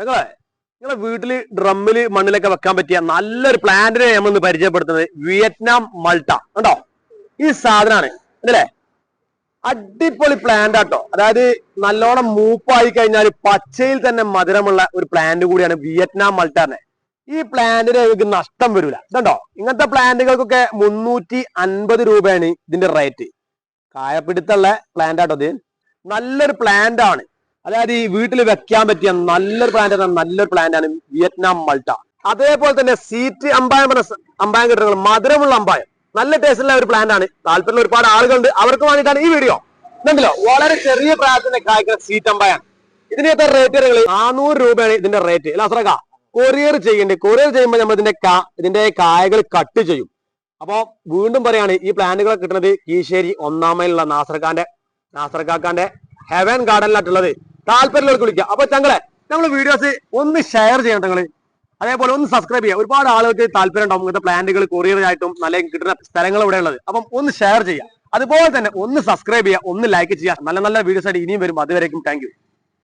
ഞങ്ങളെ നിങ്ങളെ വീട്ടിൽ ഡ്രമ്മിൽ മണ്ണിലൊക്കെ വെക്കാൻ പറ്റിയ നല്ലൊരു പ്ലാന്റിനെ നമ്മൾ ഇന്ന് പരിചയപ്പെടുത്തുന്നത് വിയറ്റ്നാം മൾട്ട. കണ്ടോ? ഈ സാധനമാണ് അല്ലേ അടിപൊളി പ്ലാന്റ് ആട്ടോ. അതായത് നല്ലോണം മൂപ്പായി കഴിഞ്ഞാൽ പച്ചയിൽ തന്നെ മധുരമുള്ള ഒരു പ്ലാന്റ് കൂടിയാണ് വിയറ്റ്നാം മൾട്ടാറിനെ ഈ പ്ലാന്റിന് നിങ്ങൾക്ക് നഷ്ടം വരില്ല ഇതുണ്ടോ? ഇങ്ങനത്തെ പ്ലാന്റുകൾക്കൊക്കെ മുന്നൂറ്റി അൻപത് രൂപയാണ് ഇതിന്റെ റേറ്റ് കായപ്പിടുത്തുള്ള പ്ലാന്റ് ആട്ടോ ഇത്. നല്ലൊരു പ്ലാന്റ് ആണ്. അതായത് ഈ വീട്ടിൽ വെക്കാൻ പറ്റിയ നല്ലൊരു പ്ലാന്റ് ആണ് നല്ലൊരു പ്ലാന്റ് ആണ് വിയറ്റ്നാം മൾട്ട. അതേപോലെ തന്നെ സീറ്റ് അമ്പായം പറഞ്ഞ അമ്പായം കിട്ടുന്നത് മധുരമുള്ള അമ്പായം. നല്ല ടേസ്റ്റുള്ള ഒരു പ്ലാന്റ് ആണ്. താല്പര്യമുള്ള ഒരുപാട് ആളുകളുണ്ട്. അവർക്ക് വേണ്ടിയിട്ടാണ് ഈ വീഡിയോ ഇതുണ്ടല്ലോ വളരെ ചെറിയ പ്രായത്തിന്റെ കായ്ക്കുന്ന സീറ്റ് അമ്പായാണ്. ഇതിന് എത്ര റേറ്റ് നിങ്ങൾ നാനൂറ് രൂപയാണ് ഇതിന്റെ റേറ്റ് അല്ല അസ്രക കൊറിയർ ചെയ്യേണ്ടത് കൊറിയർ ചെയ്യുമ്പോൾ നമ്മൾ ഇതിന്റെ ഇതിന്റെ കായകൾ കട്ട് ചെയ്യും. അപ്പോ വീണ്ടും പറയാണ് ഈ പ്ലാന്റുകൾ കിട്ടുന്നത് കീശ്ശേരി ഒന്നാമയിലുള്ള നാസർഖാന്റെ നാസർഖാക്കാന്റെ ഹെവൻ ഗാർഡനിലായിട്ടുള്ളത് താല്പര്യമുള്ളവർക്ക് വിളിക്കുക അപ്പൊ തങ്ങളെ നമ്മൾ വീഡിയോസ് ഒന്ന് ഷെയർ ചെയ്യണം തങ്ങൾ അതേപോലെ ഒന്ന് സബ്സ്ക്രൈബ് ചെയ്യുക ഒരുപാട് ആളുകൾക്ക് താല്പര്യം ഉണ്ടാവും ഇങ്ങനത്തെ പ്ലാന്റുകൾ കൊറിയർ ആയിട്ടും നല്ല കിട്ടുന്ന സ്ഥലങ്ങൾ ഇവിടെ ഉള്ളത്. അപ്പം ഒന്ന് ഷെയർ ചെയ്യുക അതുപോലെ തന്നെ ഒന്ന് സബ്സ്ക്രൈബ് ചെയ്യുക ഒന്ന് ലൈക്ക് ചെയ്യുക. നല്ല നല്ല വീഡിയോസ് ആയിട്ട് ഇനിയും വരും. അതുവരേക്കും താങ്ക്